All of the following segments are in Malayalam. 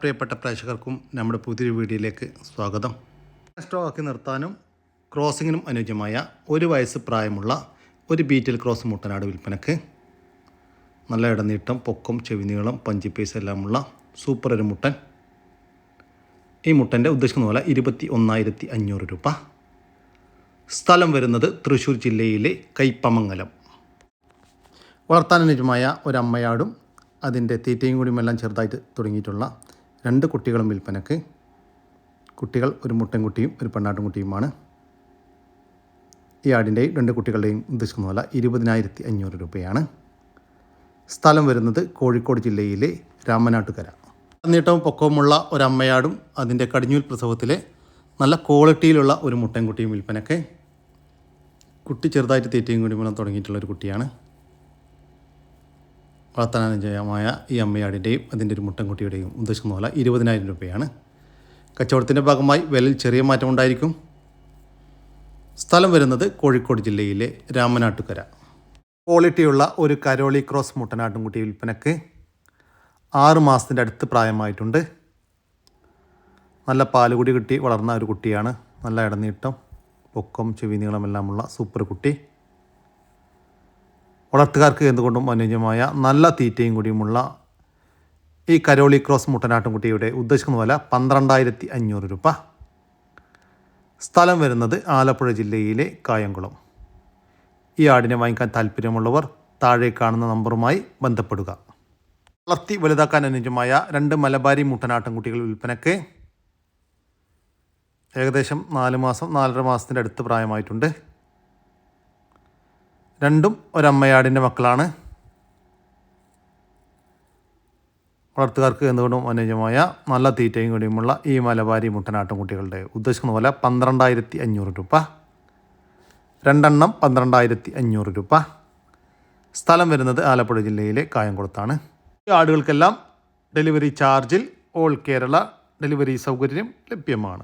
പ്രിയപ്പെട്ട പ്രേക്ഷകർക്കും നമ്മുടെ പുതിയൊരു വീഡിയോയിലേക്ക് സ്വാഗതം. സ്റ്റോക്കി നിർത്താനും ക്രോസിങ്ങിനും അനുയോജ്യമായ ഒരു വയസ്സ് പ്രായമുള്ള ഒരു ബീറ്റിൽ ക്രോസ് മുട്ടനാട് വിൽപ്പനക്ക് നല്ല ഇടനീട്ടം പൊക്കം ചെവിനീളം പഞ്ചിപ്പേസ് എല്ലാമുള്ള സൂപ്പർ ഒരു മുട്ടൻ. ഈ മുട്ടന്റെ ഉദ്ദേശിക്കുന്ന പോലെ ഇരുപത്തി ഒന്നായിരത്തി അഞ്ഞൂറ് രൂപ. സ്ഥലം വരുന്നത് തൃശ്ശൂർ ജില്ലയിലെ കൈപ്പമംഗലം. വളർത്താനുജമായ ഒരമ്മയാടും അതിന്റെ തീറ്റയും കൂടിയുമെല്ലാം ചെറുതായിട്ട് തുടങ്ങിയിട്ടുള്ള രണ്ട് കുട്ടികളും വിൽപ്പനക്ക്. കുട്ടികൾ ഒരു മുട്ടൻകുട്ടിയും ഒരു പെണ്ണാട്ടുംകുട്ടിയുമാണ്. ഈ ആടിന്റെയും രണ്ട് കുട്ടികളുടെയും ഉദ്ദേശിക്കുന്ന പോലെ ഇരുപതിനായിരത്തി അഞ്ഞൂറ് രൂപയാണ്. സ്ഥലം വരുന്നത് കോഴിക്കോട് ജില്ലയിലെ രാമനാട്ടുകര. നീട്ടവും പൊക്കവുമുള്ള ഒരമ്മയാടും അതിന്റെ കടിഞ്ഞൂൽ പ്രസവത്തിലെ നല്ല ക്വാളിറ്റിയിലുള്ള ഒരു മുട്ടൻകുട്ടിയും വിൽപ്പനക്ക്. കുട്ടി ചെറുതായിട്ട് തീറ്റയും കൂടിയും തുടങ്ങിയിട്ടുള്ള ഒരു കുട്ടിയാണ്. വളർത്താനുജയമായ ഈ അമ്മയാടിന്റെയും അതിന്റെ ഒരു മുട്ടൻകുട്ടിയുടെയും ഉദ്ദേശിക്കുന്ന പോലെ ഇരുപതിനായിരം രൂപയാണ്. കച്ചവടത്തിന്റെ ഭാഗമായി വിലയിൽ ചെറിയ മാറ്റം ഉണ്ടായിരിക്കും. സ്ഥലം വരുന്നത് കോഴിക്കോട് ജില്ലയിലെ രാമനാട്ടുകര. ക്വാളിറ്റിയുള്ള ഒരു കരോളി ക്രോസ് മുട്ടനാട്ടുംകുട്ടി വിൽപ്പനക്ക് ആറ് മാസത്തിന്റെ അടുത്ത് പ്രായമായിട്ടുണ്ട്. നല്ല പാലുകുടി കിട്ടി വളർന്ന ഒരു കുട്ടിയാണ്. നല്ല ഇടനീട്ടം പൊക്കം ചെവി നീളമെല്ലാമുള്ള സൂപ്പർ കുട്ടി. വളർത്തുകാർക്ക് എന്തുകൊണ്ടും അനുയോജ്യമായ നല്ല തീറ്റയും കൂടിയുമുള്ള ഈ കരോളി ക്രോസ് മുട്ടനാട്ടുംകുട്ടിയുടെ ഉദ്ദേശിക്കുന്ന വില പന്ത്രണ്ടായിരത്തി അഞ്ഞൂറ് രൂപ. സ്ഥലം വരുന്നത് ആലപ്പുഴ ജില്ലയിലെ കായംകുളം. ഈ ആടിനെ വാങ്ങിക്കാൻ താല്പര്യമുള്ളവർ താഴെ കാണുന്ന നമ്പറുമായി ബന്ധപ്പെടുക. വളർത്തി വലുതാക്കാൻ അനുയോജ്യമായ രണ്ട് മലബാരി മുട്ടനാട്ടുംകുട്ടികൾ വിൽപ്പനയ്ക്ക് ഏകദേശം നാല് മാസം നാലര മാസത്തിന്റെ അടുത്ത് പ്രായമായിട്ടുണ്ട്. രണ്ടും ഒരമ്മയാടിന്റെ മക്കളാണ്. വളർത്തുകാർക്ക് എന്തുകൊണ്ടും അനുയോജ്യമായ നല്ല തീറ്റയും കൂടിയുമുള്ള ഈ മലബാരി മുട്ടനാട്ടുംകുട്ടികളുടെ ഉദ്ദേശിക്കുന്ന പോലെ പന്ത്രണ്ടായിരത്തി അഞ്ഞൂറ് രൂപ. രണ്ടെണ്ണം പന്ത്രണ്ടായിരത്തി അഞ്ഞൂറ് രൂപ. സ്ഥലം വരുന്നത് ആലപ്പുഴ ജില്ലയിലെ കായംകുളത്താണ്. ഈ ആടുകൾക്കെല്ലാം ഡെലിവറി ചാർജിൽ ഓൾ കേരള ഡെലിവറി സൗകര്യം ലഭ്യമാണ്.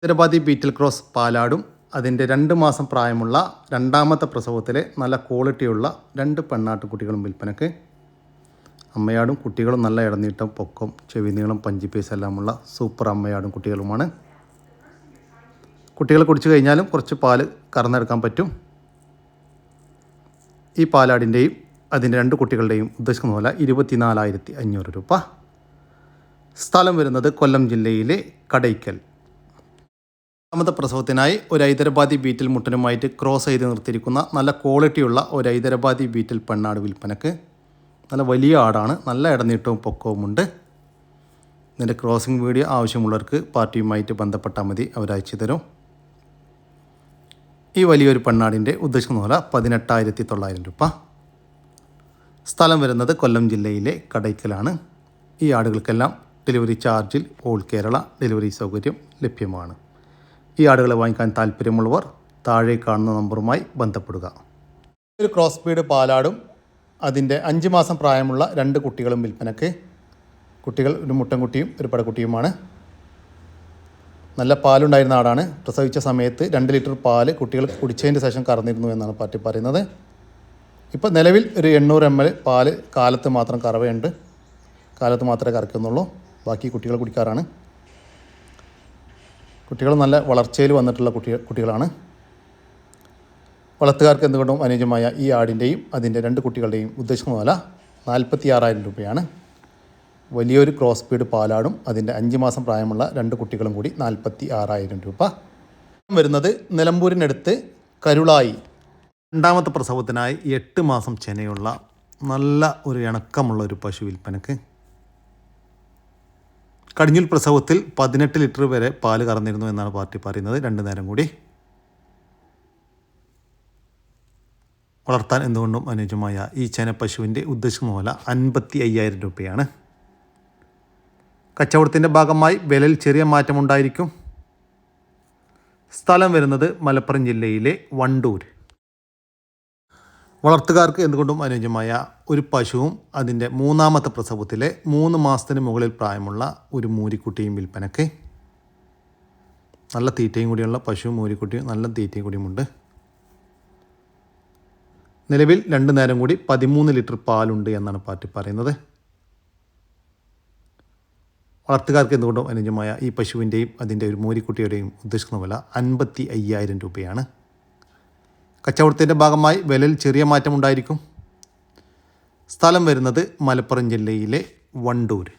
ഹൈദരാബാദി ബീറ്റൽ ക്രോസ് പാലാടും അതിന്റെ രണ്ട് മാസം പ്രായമുള്ള രണ്ടാമത്തെ പ്രസവത്തിലെ നല്ല ക്വാളിറ്റിയുള്ള രണ്ട് പെണ്ണാട്ടുകുട്ടികളും വിൽപ്പനക്ക്. അമ്മയാടും കുട്ടികളും നല്ല ഇടനീട്ടം പൊക്കം ചെവി നീളം പീസ് എല്ലാമുള്ള സൂപ്പർ അമ്മയാടും കുട്ടികളുമാണ്. കുട്ടികൾ കുടിച്ചു കഴിഞ്ഞാലും കുറച്ച് പാൽ കറന്നെടുക്കാൻ പറ്റും. ഈ പാലാടിന്റെയും അതിന്റെ രണ്ട് കുട്ടികളുടെയും ഉദ്ദേശിക്കുന്ന പോലെ ഇരുപത്തിനാലായിരത്തി അഞ്ഞൂറ് രൂപ. സ്ഥലം വരുന്നത് കൊല്ലം ജില്ലയിലെ കടയ്ക്കൽ. രണ്ടാമത്തെ പ്രസവത്തിനായി ഒരു ഹൈദരാബാദി ബീറ്റിൽ മുട്ടനുമായിട്ട് ക്രോസ് ചെയ്ത് നിർത്തിയിരിക്കുന്ന നല്ല ക്വാളിറ്റിയുള്ള ഒരു ഹൈദരാബാദി ബീറ്റിൽ പെണ്ണാട് വിൽപ്പനക്ക്. നല്ല വലിയ ആടാണ് നല്ല ഇടനീട്ടവും പൊക്കവുമുണ്ട് ഇതിന്റെ ക്രോസിംഗ് വീഡിയോ ആവശ്യമുള്ളവർക്ക് പാർട്ടിയുമായിട്ട് ബന്ധപ്പെട്ടാൽ മതി അവരയച്ചു തരും. ഈ വലിയൊരു പെണ്ണാടിന്റെ ഉദ്ദേശം പോലെ പതിനെട്ടായിരത്തി തൊള്ളായിരം രൂപ. സ്ഥലം വരുന്നത് കൊല്ലം ജില്ലയിലെ കടയ്ക്കലാണ്. ഈ ആടുകൾക്കെല്ലാം ഡെലിവറി ചാർജിൽ ഓൾ കേരള ഡെലിവറി സൗകര്യം ലഭ്യമാണ്. ഈ ആടുകളെ വാങ്ങിക്കാൻ താല്പര്യമുള്ളവർ താഴെ കാണുന്ന നമ്പറുമായി ബന്ധപ്പെടുക. ഒരു ക്രോസ് ബീഡ് പാലാടും അതിന്റെ അഞ്ച് മാസം പ്രായമുള്ള രണ്ട് കുട്ടികളും വിൽപ്പനക്ക് കുട്ടികൾ ഒരു മുട്ടൻകുട്ടിയും ഒരു പടക്കുട്ടിയുമാണ്. നല്ല പാലുണ്ടായിരുന്ന ആടാണ്. പ്രസവിച്ച സമയത്ത് രണ്ട് ലിറ്റർ പാൽ കുട്ടികൾ കുടിച്ചതിന് ശേഷം കറന്നിരുന്നു എന്നാണ് പാർട്ടി പറയുന്നത്. ഇപ്പോൾ നിലവിൽ ഒരു എണ്ണൂറ് എം എൽ പാൽ കാലത്ത് മാത്രം കറവയുണ്ട്. കാലത്ത് മാത്രമേ കറക്കുന്നുള്ളൂ. ബാക്കി കുട്ടികൾ കുടിക്കാറാണ്. കുട്ടികൾ നല്ല വളർച്ചയിൽ വന്നിട്ടുള്ള കുട്ടി കുട്ടികളാണ്. വളർത്തുകാർക്ക് എന്തുകൊണ്ടും അനുയോജ്യമായ ഈ ആടിന്റെയും അതിന്റെ രണ്ട് കുട്ടികളുടെയും ഉദ്ദേശിക്കുന്ന വില നാൽപ്പത്തി ആറായിരം രൂപയാണ്. വലിയൊരു ക്രോസ് ബീഡ് പാലാടും അതിന്റെ അഞ്ച് മാസം പ്രായമുള്ള രണ്ട് കുട്ടികളും കൂടി നാൽപ്പത്തി ആറായിരം രൂപ. വരുന്നത് നിലമ്പൂരിനടുത്ത് കരുളായി. രണ്ടാമത്തെ പ്രസവത്തിനായി എട്ട് മാസം ചെനയുള്ള നല്ല ഒരു ഇണക്കമുള്ള ഒരു പശു വിൽപ്പനക്ക് കടിഞ്ഞൂൽ പ്രസവത്തിൽ പതിനെട്ട് ലിറ്റർ വരെ പാൽ കറന്നിരുന്നു എന്നാണ് പാർട്ടി പറയുന്നത്. രണ്ട് നേരം കൂടി. വളർത്താൻ എന്തുകൊണ്ടും അനുയോജ്യമായ ഈ ചേനപ്പശുവിന്റെ ഉദ്ദേശം വില അൻപത്തി അയ്യായിരം രൂപയാണ്. കച്ചവടത്തിന്റെ ഭാഗമായി വിലയിൽ ചെറിയ മാറ്റമുണ്ടായിരിക്കും. സ്ഥലം വരുന്നത് മലപ്പുറം ജില്ലയിലെ വണ്ടൂർ. വളർത്തുകാർക്ക് എന്തുകൊണ്ടും അനുയോജ്യമായ ഒരു പശുവും അതിന്റെ മൂന്നാമത്തെ പ്രസവത്തിലെ മൂന്ന് മാസത്തിന് മുകളിൽ പ്രായമുള്ള ഒരു മൂരിക്കുട്ടിയും വിൽപ്പനക്ക് നല്ല തീറ്റയും കൂടിയുള്ള പശുവും മൂരിക്കുട്ടിയും നല്ല തീറ്റയും കൂടിയുമുണ്ട് നിലവിൽ രണ്ട് നേരം കൂടി പതിമൂന്ന് ലിറ്റർ പാലുണ്ട് എന്നാണ് പാറ്റി പറയുന്നത്. വളർത്തുകാർക്ക് എന്തുകൊണ്ടും അനുയോജ്യമായ ഈ പശുവിന്റെയും അതിന്റെ ഒരു മൂരിക്കുട്ടിയുടെയും ഉദ്ദേശിക്കുന്ന വില അൻപത്തി അയ്യായിരം രൂപയാണ്. കച്ചവടത്തിന്റെ ഭാഗമായി വിലയിൽ ചെറിയ മാറ്റമുണ്ടായിരിക്കും. സ്ഥലം വരുന്നത് മലപ്പുറം ജില്ലയിലെ വണ്ടൂർ.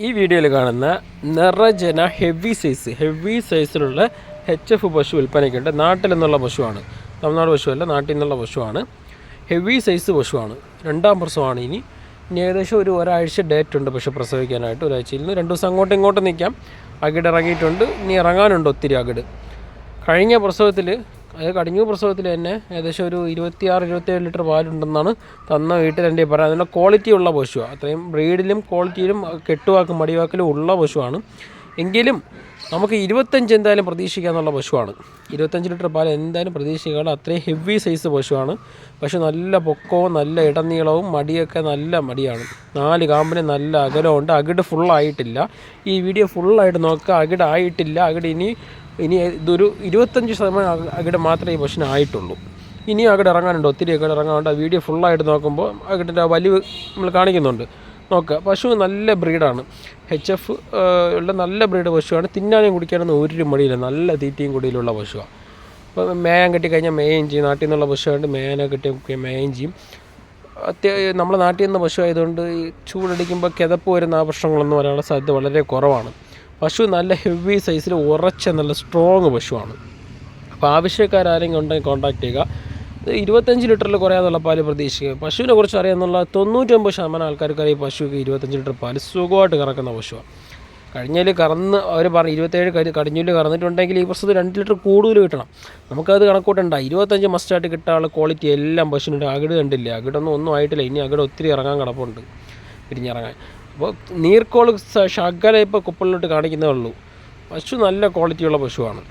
ഈ വീഡിയോയിൽ കാണുന്ന നിറജന ഹെവി സൈസ് ഹെവി സൈസിലുള്ള എച്ച് എഫ് പശു വിൽപ്പനയ്ക്കുണ്ട് നാട്ടിൽ നിന്നുള്ള പശുവാണ്. തമിഴ്നാട് പശുവല്ല നാട്ടിൽ നിന്നുള്ള പശുവാണ്. ഹെവി സൈസ് പശുവാണ്. രണ്ടാം പ്രസവമാണ് ഇനി. ഇനി ഏകദേശം ഒരു ഒരാഴ്ച ഡേറ്റ് ഉണ്ട് പശു പ്രസവിക്കാനായിട്ട്. ഒരാഴ്ചയിൽ നിന്ന് രണ്ട് ദിവസം അങ്ങോട്ടും ഇങ്ങോട്ടും നിൽക്കാം. അകിട് ഇറങ്ങിയിട്ടുണ്ട്. ഇനി ഇറങ്ങാനുണ്ട് ഒത്തിരി അകിട്. കഴിഞ്ഞ പ്രസവത്തിൽ അതായത് കടിഞ്ഞു പ്രസവത്തിൽ തന്നെ ഏകദേശം ഒരു ഇരുപത്തിയാറ് ഇരുപത്തേഴ് ലിറ്റർ പാലുണ്ടെന്നാണ് തന്ന വീട്ടിൽ എന്റെ പറയാൻ അതിന്റെ ക്വാളിറ്റി ഉള്ള പശുവാണ് അത്രയും ബ്രീഡിലും ക്വാളിറ്റിയിലും കെട്ടുവാക്കും മടിവാക്കിലും ഉള്ള പശുവാണ്. എങ്കിലും നമുക്ക് ഇരുപത്തഞ്ച് എന്തായാലും പ്രതീക്ഷിക്കാമെന്നുള്ള പശുവാണ്. ഇരുപത്തഞ്ച് ലിറ്റർ പാൽ എന്തായാലും പ്രതീക്ഷിക്കാനുള്ള അത്രയും ഹെവി സൈസ് പശുവാണ്. പശു നല്ല പൊക്കവും നല്ല ഇടനീളവും മടിയൊക്കെ നല്ല മടിയാണ്. നാല് കാമ്പിന് നല്ല അകലമുണ്ട് അകിട് ഫുള്ളായിട്ടില്ല ഈ വീഡിയോ ഫുള്ളായിട്ട് നോക്കുക അകിട് ആയിട്ടില്ല. അകിട് ഇനി ഇനി ഇതൊരു ഇരുപത്തഞ്ച് ശതമാനം അകിടെ മാത്രമേ ഈ പശുവിന് ആയിട്ടുള്ളൂ. ഇനി അകിടെ ഇറങ്ങാനുണ്ട് ഒത്തിരി അകിടെ ഇറങ്ങാനുണ്ട്. ആ വീഡിയോ ഫുള്ളായിട്ട് നോക്കുമ്പോൾ അകിടിന്റെ വലിവ് നമ്മൾ കാണിക്കുന്നുണ്ട്. നോക്കുക പശു നല്ല ബ്രീഡാണ് എച്ച് എഫ് ഉള്ള നല്ല ബ്രീഡ് പശുവാണ്. തിന്നാനും കുടിക്കാനൊന്നും ഒരു മടിയില്ല. നല്ല തീറ്റയും കുടിയിലുള്ള പശുവാണ് അപ്പോൾ മേയാൻ കിട്ടിക്കഴിഞ്ഞാൽ കഴിഞ്ഞാൽ മേയും ചെയ്യും. നാട്ടിൽ നിന്നുള്ള പശുവായിട്ട് മേയാനെ കിട്ടി മേയും ചെയ്യും. അത്യാവശ്യം നമ്മൾ നാട്ടിൽ നിന്ന് പശു ആയതുകൊണ്ട് ചൂടടിക്കുമ്പോൾ കിതപ്പ് വരുന്ന ആ പ്രശ്നങ്ങളൊന്നും വരാനുള്ള സാധ്യത വളരെ കുറവാണ്. പശു നല്ല ഹെവി സൈസിൽ ഉറച്ച നല്ല സ്ട്രോങ് പശുവാണ്. അപ്പോൾ ആവശ്യക്കാരെങ്കിലും ഉണ്ടെങ്കിൽ കോൺടാക്ട് ചെയ്യുക. ഇരുപത്തഞ്ച് ലിറ്ററിൽ കുറയാന്നുള്ള പാൽ പ്രതീക്ഷിക്കുക. പശുവിനെ കുറിച്ച് അറിയാമെന്നുള്ള തൊണ്ണൂറ്റൊമ്പത് ശതമാനം ആൾക്കാർക്ക് ഈ പശുക്ക് ഇരുപത്തഞ്ച് ലിറ്റർ പാൽ സുഖമായിട്ട് കറക്കുന്ന പശുവാണ് കഴിഞ്ഞതിൽ കറന്ന് അവർ പറഞ്ഞു ഇരുപത്തേഴ് കരി കടിഞ്ഞൂൽ കറന്നിട്ടുണ്ടെങ്കിൽ ഈ പ്രശ്നത്തിൽ രണ്ട് ലിറ്റർ കൂടുതൽ കിട്ടണം. നമുക്കത് കണക്കൂട്ടണ്ട. ഇരുപത്തഞ്ച് മസ്റ്റായിട്ട് കിട്ടാനുള്ള ക്വാളിറ്റി എല്ലാം പശുവിനുണ്ട് അകിട് കണ്ടില്ല? അകിടൊന്നും ഒന്നും ആയിട്ടില്ല. ഇനി അകിട് ഒത്തിരി ഇറങ്ങാൻ കിടപ്പുണ്ട്. പിരിഞ്ഞിറങ്ങാൻ അപ്പോൾ നീർക്കോൾ ശകല ഇപ്പോൾ കുപ്പളിലോട്ട് കാണിക്കുന്നേ ഉള്ളൂ. പശു നല്ല ക്വാളിറ്റിയുള്ള പശുവാണ്.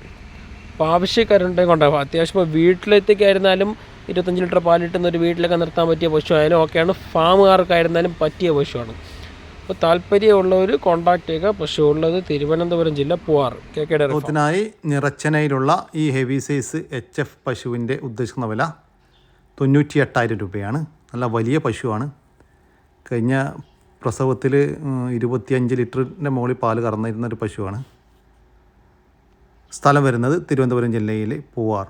അപ്പോൾ ആവശ്യക്കാരുണ്ടെങ്കിൽ കൊണ്ടാകും അത്യാവശ്യം വീട്ടിലത്തേക്കായിരുന്നാലും ഇരുപത്തഞ്ച് ലിറ്റർ പാലിട്ടുന്ന ഒരു വീട്ടിലൊക്കെ നിർത്താൻ പറ്റിയ പശു ആയാലും ഓക്കെയാണ്. ഫാമുകാർക്കായിരുന്നാലും പറ്റിയ പശുവാണ്. അപ്പോൾ താല്പര്യമുള്ളവർ കോൺടാക്ട് ചെയ്യുക. പശു ഉള്ളത് തിരുവനന്തപുരം ജില്ല പൂവാർ. കെ കെ ഡയറി നിറച്ചനയിലുള്ള ഈ ഹെവി സൈസ് എച്ച് എഫ് പശുവിന്റെ ഉദ്ദേശിക്കുന്ന വില തൊണ്ണൂറ്റി എട്ടായിരം രൂപയാണ്. നല്ല വലിയ പശുവാണ്. കഴിഞ്ഞ പ്രസവത്തിൽ ഇരുപത്തിയഞ്ച് ലിറ്ററിന്റെ മുകളിൽ പാൽ കറന്നിരുന്ന ഒരു പശുവാണ്. സ്ഥലം വരുന്നത് തിരുവനന്തപുരം ജില്ലയിലെ പൂവാർ.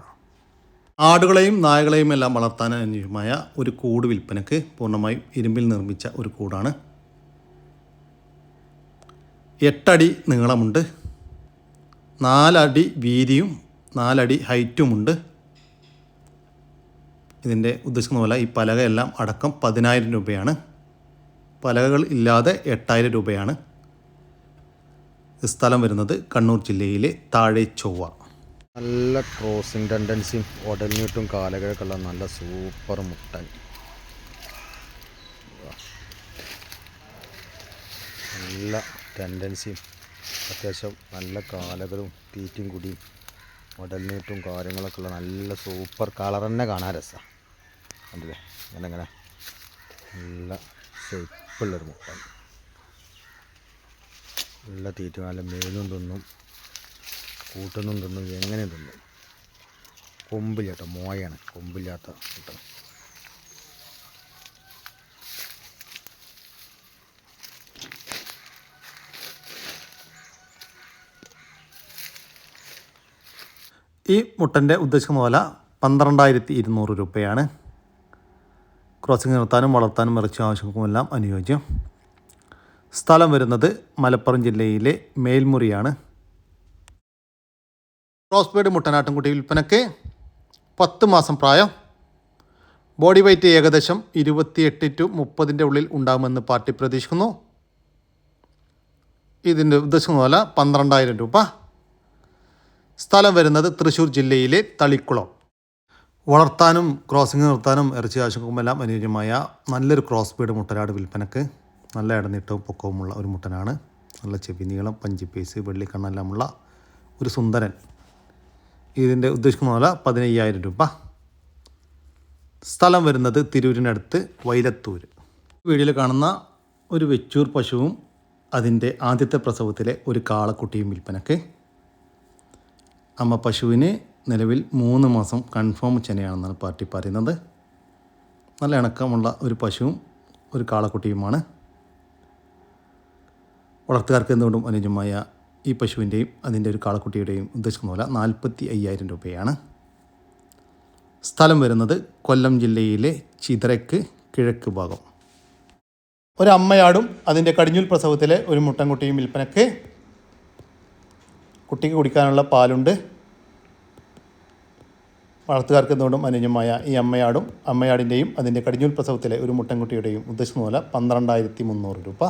ആടുകളെയും നായകളെയും എല്ലാം വളർത്താൻ അനുയോജ്യമായ ഒരു കൂട് വിൽപ്പനയ്ക്ക് പൂർണമായും ഇരുമ്പിൽ നിർമ്മിച്ച ഒരു കൂടാണ്. എട്ടടി നീളമുണ്ട്. നാലടി വീതിയും നാലടി ഹൈറ്റുമുണ്ട്. ഇതിന്റെ ഉദ്ദേശിക്കുന്ന പോലെ ഈ പലകയെല്ലാം അടക്കം പതിനായിരം രൂപയാണ്. പലകകൾ ഇല്ലാതെ എട്ടായിരം രൂപയാണ് സ്ഥലം വരുന്നത് കണ്ണൂർ ജില്ലയിലെ താഴെ ചൊവ്വ. നല്ല ക്രോസിങ് ടെൻഡൻസിയും ഉടലിഞ്ഞിട്ടും കാലകഴക്കുള്ള നല്ല സൂപ്പർ മുട്ടൻ. നല്ല ടെൻഡൻസിയും അത്യാവശ്യം നല്ല കാലകളും തീറ്റയും കുടിയും ഉടലിഞ്ഞിട്ടും കാര്യങ്ങളൊക്കെ ഉള്ള നല്ല സൂപ്പർ കളർ തന്നെ കാണാൻ രസമാണ് കണ്ടില്ലേ? ഇങ്ങനെ നല്ല ഷേപ്പുള്ളൊരു മുട്ട. ഉള്ള തീറ്റ നല്ല മേലും തിന്നും. കൂട്ടുന്നും തിന്നും എങ്ങനെ തിന്നും. കൊമ്പില്ല കേട്ടോ മോയാണ് കൊമ്പില്ലാത്ത മുട്ട ഈ മുട്ടന്റെ ഉദ്ദേശിക്കുന്ന വില പന്ത്രണ്ടായിരത്തി ഇരുന്നൂറ് രൂപയാണ്. ക്രോസിംഗ് നിർത്താനും വളർത്താനും ഇറച്ചി ആവശ്യങ്ങൾക്കുമെല്ലാം അനുയോജ്യം. സ്ഥലം വരുന്നത് മലപ്പുറം ജില്ലയിലെ മേൽമുറിയാണ്. ക്രോസ്ബേഡ് മുട്ടനാട്ടുംകുട്ടി വിൽപ്പനയ്ക്ക് പത്ത് മാസം പ്രായം. ബോഡി വെയ്റ്റ് ഏകദേശം ഇരുപത്തിയെട്ട് ടു മുപ്പതിന്റെ ഉള്ളിൽ ഉണ്ടാകുമെന്ന് പാർട്ടി പ്രതീക്ഷിക്കുന്നു. ഇതിന്റെ ഉദ്ദേശിക്കുന്ന പോലെ പന്ത്രണ്ടായിരം രൂപ. സ്ഥലം വരുന്നത് തൃശ്ശൂർ ജില്ലയിലെ തളിക്കുളം. വളർത്താനും ക്രോസിംഗ് നിർത്താനും ഇറച്ചി ആവശ്യക്കുമെല്ലാം അനുയോജ്യമായ നല്ലൊരു ക്രോസ് ബീഡ് മുട്ടനാട് വിൽപ്പനക്ക് നല്ല ഇടനീട്ടവും പൊക്കവുമുള്ള ഒരു മുട്ടനാണ്. നല്ല ചെവി നീളം പഞ്ചിപ്പേസ് വെള്ളിക്കണ്ണെല്ലാമുള്ള ഒരു സുന്ദരൻ. ഇതിന്റെ ഉദ്ദേശിക്കുന്ന വില പതിനയ്യായിരം രൂപ. സ്ഥലം വരുന്നത് തിരൂരിനടുത്ത് വൈലത്തൂർ വീഡിയോയിൽ കാണുന്ന ഒരു വെച്ചൂർ പശുവും അതിന്റെ ആദ്യത്തെ പ്രസവത്തിലെ ഒരു കാളക്കുട്ടിയും വിൽപ്പനക്ക്. അമ്മ പശുവിന് നിലവിൽ മൂന്ന് മാസം കൺഫേം ചെനയാണെന്നാണ് പാർട്ടി പറയുന്നത്. നല്ല ഇണക്കമുള്ള ഒരു പശുവും ഒരു കാളക്കുട്ടിയുമാണ്. വളർത്തുകാർക്ക് എന്തുകൊണ്ടും അനുജമായ ഈ പശുവിന്റെയും അതിന്റെ ഒരു കാളക്കുട്ടിയുടെയും ഉദ്ദേശിക്കുന്ന പോലെ നാൽപ്പത്തി അയ്യായിരം രൂപയാണ്. സ്ഥലം വരുന്നത് കൊല്ലം ജില്ലയിലെ ചിതറയ്ക്ക് കിഴക്ക് ഭാഗം. ഒരു അമ്മയാടും അതിന്റെ കടിഞ്ഞൂൽ പ്രസവത്തിലെ ഒരു മുട്ടൻകുട്ടിയും വിൽപ്പനക്ക് കുട്ടിക്ക് കുടിക്കാനുള്ള പാലുണ്ട്. വളർത്തുകാർക്ക് എന്തുകൊണ്ടും അനുജമായ ഈ അമ്മയാടും അമ്മയാടിന്റെയും അതിന്റെ കടിഞ്ഞൂൽ പ്രസവത്തിലെ ഒരു മുട്ടൻകുട്ടിയുടെയും ഉദ്ദേശിക്കുന്ന പോലെ പന്ത്രണ്ടായിരത്തി മുന്നൂറ് രൂപ.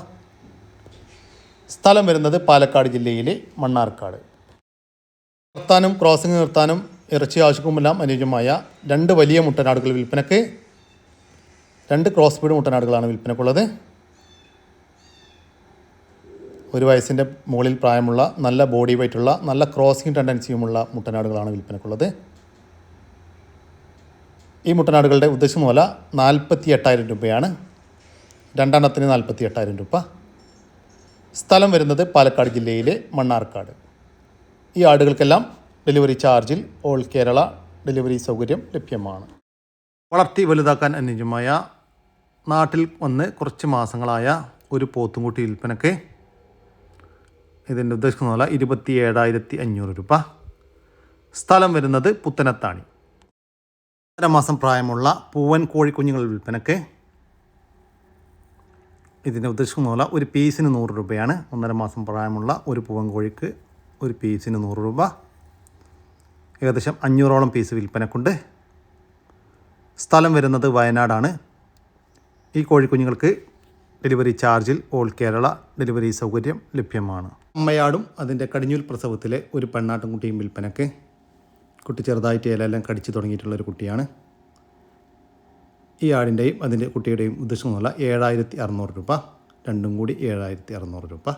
സ്ഥലം വരുന്നത് പാലക്കാട് ജില്ലയിലെ മണ്ണാർക്കാട്. നിർത്താനും ക്രോസിംഗ് നിർത്താനും ഇറച്ചി ആവശ്യക്കുമെല്ലാം അനുയോജ്യമായ രണ്ട് വലിയ മുട്ടനാടുകൾ വിൽപ്പനക്ക് രണ്ട് ക്രോസ് ബീഡ് മുട്ടനാടുകളാണ് വിൽപ്പനക്കുള്ളത്. ഒരു വയസ്സിന്റെ മുകളിൽ പ്രായമുള്ള നല്ല ബോഡി വെയ്റ്റുള്ള നല്ല ക്രോസിംഗ് ടെൻഡൻസിയുമുള്ള മുട്ടനാടുകളാണ് വിൽപ്പനക്കുള്ളത്. ഈ മുട്ടനാടുകളുടെ ഉദ്ദേശം മൂല നാൽപ്പത്തി എട്ടായിരം രൂപയാണ്. രണ്ടെണ്ണത്തിന് നാൽപ്പത്തി എട്ടായിരം രൂപ. സ്ഥലം വരുന്നത് പാലക്കാട് ജില്ലയിലെ മണ്ണാർക്കാട്. ഈ ആടുകൾക്കെല്ലാം ഡെലിവറി ചാർജിൽ ഓൾ കേരള ഡെലിവറി സൗകര്യം ലഭ്യമാണ്. വളർത്തി വലുതാക്കാൻ അനുയോജ്യമായ നാട്ടിൽ വന്ന് കുറച്ച് മാസങ്ങളായ ഒരു പോത്തുംകുട്ടി വിൽപ്പനക്ക് ഇതിന്റെ ഉദ്ദേശിക്കുന്ന പോലെ ഇരുപത്തി ഏഴായിരത്തി അഞ്ഞൂറ് രൂപ. സ്ഥലം വരുന്നത് പുത്തനത്താണി. ഒന്നര മാസം പ്രായമുള്ള പൂവൻ കോഴിക്കുഞ്ഞുങ്ങൾ വിൽപ്പനക്ക് ഇതിന്റെ ഉദ്ദേശിക്കുന്ന പോലെ ഒരു പീസിന് നൂറ് രൂപയാണ്. ഒന്നര മാസം പ്രായമുള്ള ഒരു പൂവൻ കോഴിക്ക് ഒരു പീസിന് നൂറ് രൂപ. ഏകദേശം അഞ്ഞൂറോളം പീസ് വിൽപ്പനക്കുണ്ട്. സ്ഥലം വരുന്നത് വയനാടാണ്. ഈ കോഴിക്കുഞ്ഞുങ്ങൾക്ക് ഡെലിവറി ചാർജിൽ ഓൾ കേരള ഡെലിവറി സൗകര്യം ലഭ്യമാണ്. അമ്മയാടും അതിന്റെ കടിഞ്ഞൂൽ പ്രസവത്തിലെ ഒരു പെണ്ണാട്ടുംകുട്ടിയും വിൽപ്പനക്ക്. കുട്ടി ചെറുതായിട്ട് ഇലയെല്ലാം കടിച്ചു തുടങ്ങിയിട്ടുള്ളൊരു കുട്ടിയാണ്. ഈ ആടിന്റെയും അതിന്റെ കുട്ടിയുടെയും ഉദ്ദേശമെന്നുള്ള ഏഴായിരത്തി അറുന്നൂറ് രൂപ. രണ്ടും കൂടി ഏഴായിരത്തി അറുന്നൂറ് രൂപ.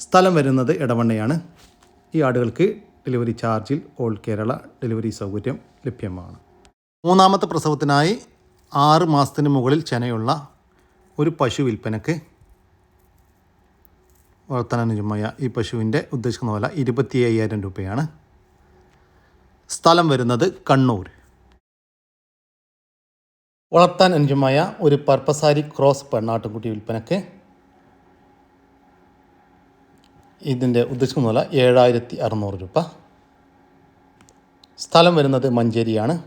സ്ഥലം വരുന്നത് ഇടവണ്ണയാണ് ഈ ആടുകൾക്ക് ഡെലിവറി ചാർജിൽ ഓൾ കേരള ഡെലിവറി സൗകര്യം ലഭ്യമാണ്. മൂന്നാമത്തെ പ്രസവത്തിനായി ആറ് മാസത്തിന് മുകളിൽ ചെനയുള്ള ഒരു പശു വിൽപ്പനക്ക് വളർത്താനുജമായ ഈ പശുവിന്റെ ഉദ്ദേശിക്കുന്ന വില ഇരുപത്തി അയ്യായിരം രൂപയാണ്. സ്ഥലം വരുന്നത് കണ്ണൂർ. വളർത്താൻ അനുജമായ ഒരു പർപ്പസാരി ക്രോസ് പെണ്ണാട്ടുംകുട്ടി വിൽപ്പനക്ക് ഇതിന്റെ ഉദ്ദേശിക്കുന്ന വില ഏഴായിരത്തി അറുന്നൂറ് രൂപ. സ്ഥലം വരുന്നത് മഞ്ചേരിയാണ്.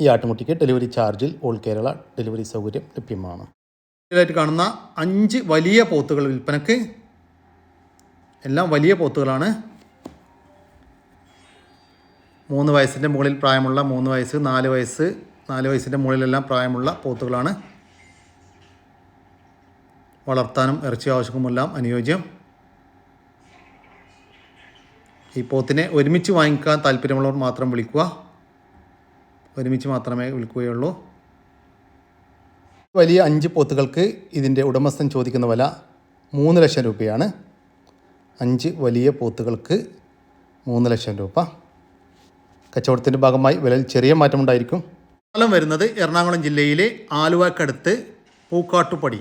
ഈ ആട്ടുംകുട്ടിക്ക് ഡെലിവറി ചാർജിൽ ഓൾ കേരള ഡെലിവറി സൗകര്യം ലഭ്യമാണ്. ഇതിലായിട്ട് കാണുന്ന അഞ്ച് വലിയ പോത്തുകൾ വിൽപ്പനക്ക്. എല്ലാം വലിയ പോത്തുകളാണ്. മൂന്ന് വയസ്സിന്റെ മുകളിൽ പ്രായമുള്ള മൂന്ന് വയസ്സ് നാല് വയസ്സ് നാല് വയസ്സിന്റെ മുകളിലെല്ലാം പ്രായമുള്ള പോത്തുകളാണ്. വളർത്താനും ഇറച്ചി ആവശ്യക്കുമെല്ലാം അനുയോജ്യം. ഈ പോത്തിനെ ഒരുമിച്ച് വാങ്ങിക്കാൻ താല്പര്യമുള്ളവർ മാത്രം വിളിക്കുക. ഒരുമിച്ച് മാത്രമേ വിൽക്കുകയുള്ളൂ വലിയ അഞ്ച് പോത്തുകൾക്ക് ഇതിന്റെ ഉടമസ്ഥൻ ചോദിക്കുന്ന വില മൂന്ന് ലക്ഷം രൂപയാണ്. അഞ്ച് വലിയ പോത്തുകൾക്ക് മൂന്ന് ലക്ഷം രൂപ. കച്ചവടത്തിന്റെ ഭാഗമായി വിലയിൽ ചെറിയ മാറ്റമുണ്ടായിരിക്കും സ്ഥലം വരുന്നത് എറണാകുളം ജില്ലയിലെ ആലുവക്കടുത്ത് പൂക്കാട്ടുപടി.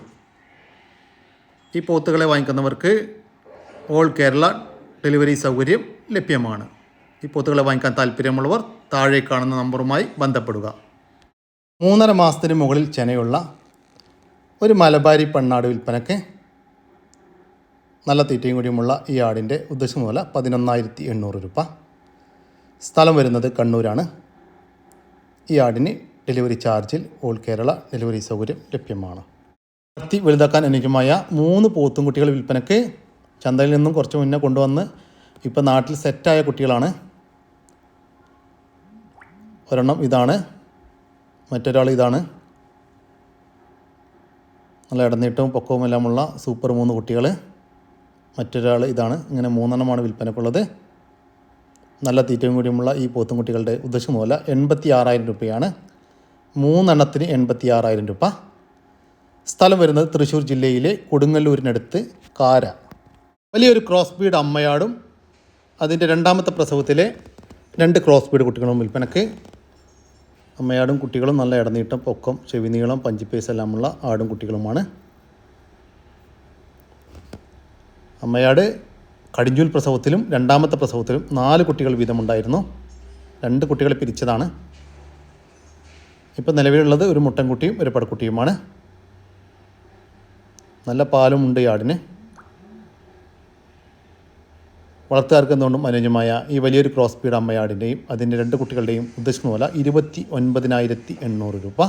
ഈ പോത്തുകളെ വാങ്ങിക്കുന്നവർക്ക് ഓൾ കേരള ഡെലിവറി സൗകര്യം ലഭ്യമാണ്. ഈ പോത്തുകളെ വാങ്ങിക്കാൻ താല്പര്യമുള്ളവർ താഴെ കാണുന്ന നമ്പറുമായി ബന്ധപ്പെടുക. മൂന്നര മാസത്തിന് മുകളിൽ ചെനയുള്ള ഒരു മലബാരി പെണ്ണാട് വിൽപ്പനക്ക് നല്ല തീറ്റയും കൂടിയുമുള്ള ഈ ആടിന്റെ ഉദ്ദേശം മൂല പതിനൊന്നായിരത്തി എണ്ണൂറ് രൂപ. സ്ഥലം വരുന്നത് കണ്ണൂരാണ്. ഈ ആടിന് ഡെലിവറി ചാർജിൽ ഓൾ കേരള ഡെലിവറി സൗകര്യം ലഭ്യമാണ്. വളർത്തി വലുതാക്കാൻ അനുയോജ്യമായ മൂന്ന് പോത്തും കുട്ടികൾ വിൽപ്പനക്ക് ചന്തയിൽ നിന്നും കുറച്ച് മുന്നേ കൊണ്ടുവന്ന് ഇപ്പോൾ നാട്ടിൽ സെറ്റായ കുട്ടികളാണ്. ഒരെണ്ണം ഇതാണ്. മറ്റൊരാൾ ഇതാണ്. നല്ല ഇടനീട്ടവും പൊക്കവും എല്ലാമുള്ള സൂപ്പർ മൂന്ന് കുട്ടികൾ മറ്റൊരാൾ ഇതാണ്. ഇങ്ങനെ മൂന്നെണ്ണമാണ് വിൽപ്പനക്കുള്ളത്. നല്ല തീറ്റയും കൂടിയുമുള്ള ഈ പോത്തും കുട്ടികളുടെ ഉദ്ദേശം പോലെ എൺപത്തി ആറായിരം രൂപയാണ്. മൂന്നെണ്ണത്തിന് എൺപത്തി ആറായിരം രൂപ. സ്ഥലം വരുന്നത് തൃശ്ശൂർ ജില്ലയിലെ കൊടുങ്ങല്ലൂരിനടുത്ത് കാര. വലിയൊരു ക്രോസ് ബീഡ് അമ്മയാടും. അതിന്റെ രണ്ടാമത്തെ പ്രസവത്തിലെ രണ്ട് ക്രോസ് ബീഡ് കുട്ടികളും വിൽപ്പനക്ക്. അമ്മയാടും കുട്ടികളും നല്ല ഇടനീട്ടം പൊക്കം ചെവിനീളം പഞ്ചിപ്പേസ് എല്ലാമുള്ള ആടും കുട്ടികളുമാണ്. അമ്മയാട് കടിഞ്ഞൂൽ പ്രസവത്തിലും രണ്ടാമത്തെ പ്രസവത്തിലും നാല് കുട്ടികൾ വീതമുണ്ടായിരുന്നു. രണ്ട് കുട്ടികളെ പിരിച്ചതാണ്. ഇപ്പം നിലവിലുള്ളത് ഒരു മുട്ടൻകുട്ടിയും ഒരു പടക്കുട്ടിയുമാണ്. നല്ല പാലും ഉണ്ട് ഈ ആടിന്. വളർത്തുകാർക്ക് എന്തുകൊണ്ടും അനുയോജ്യമായ ഈ വലിയൊരു ക്രോസ് പീഡ് അമ്മയാടിന്റെയും അതിന്റെ രണ്ട് കുട്ടികളുടെയും ഉദ്ദേശിക്കുന്ന പോലെ ഇരുപത്തി ഒൻപതിനായിരത്തി എണ്ണൂറ് രൂപ.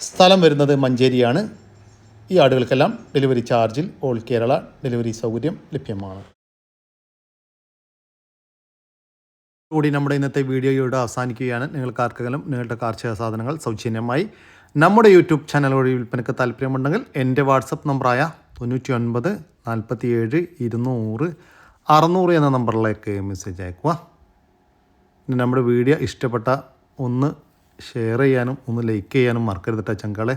സ്ഥലം വരുന്നത് മഞ്ചേരിയാണ്. ഈ ആടുകൾക്കെല്ലാം ഡെലിവറി ചാർജിൽ ഓൾ കേരള ഡെലിവറി സൗകര്യം ലഭ്യമാണ്. കൂടി നമ്മുടെ ഇന്നത്തെ വീഡിയോയോട് അവസാനിക്കുകയാണ്. നിങ്ങൾക്ക് ആർക്കെങ്കിലും നിങ്ങളുടെ കാർഷിക സാധനങ്ങൾ സൗജന്യമായി നമ്മുടെ യൂട്യൂബ് ചാനൽ വഴി വിൽപ്പനയ്ക്ക് താല്പര്യമുണ്ടെങ്കിൽ എന്റെ വാട്സപ്പ് നമ്പറായ തൊണ്ണൂറ്റി ഒൻപത് നാൽപ്പത്തി ഏഴ് ഇരുന്നൂറ് അറുന്നൂറ് എന്ന നമ്പറിലേക്ക് മെസ്സേജ് അയക്കുക. നമ്മുടെ വീഡിയോ ഇഷ്ടപ്പെട്ട ഒന്ന് ഷെയർ ചെയ്യാനും ഒന്ന് ലൈക്ക് ചെയ്യാനും മറക്കരുത് ചങ്കളെ.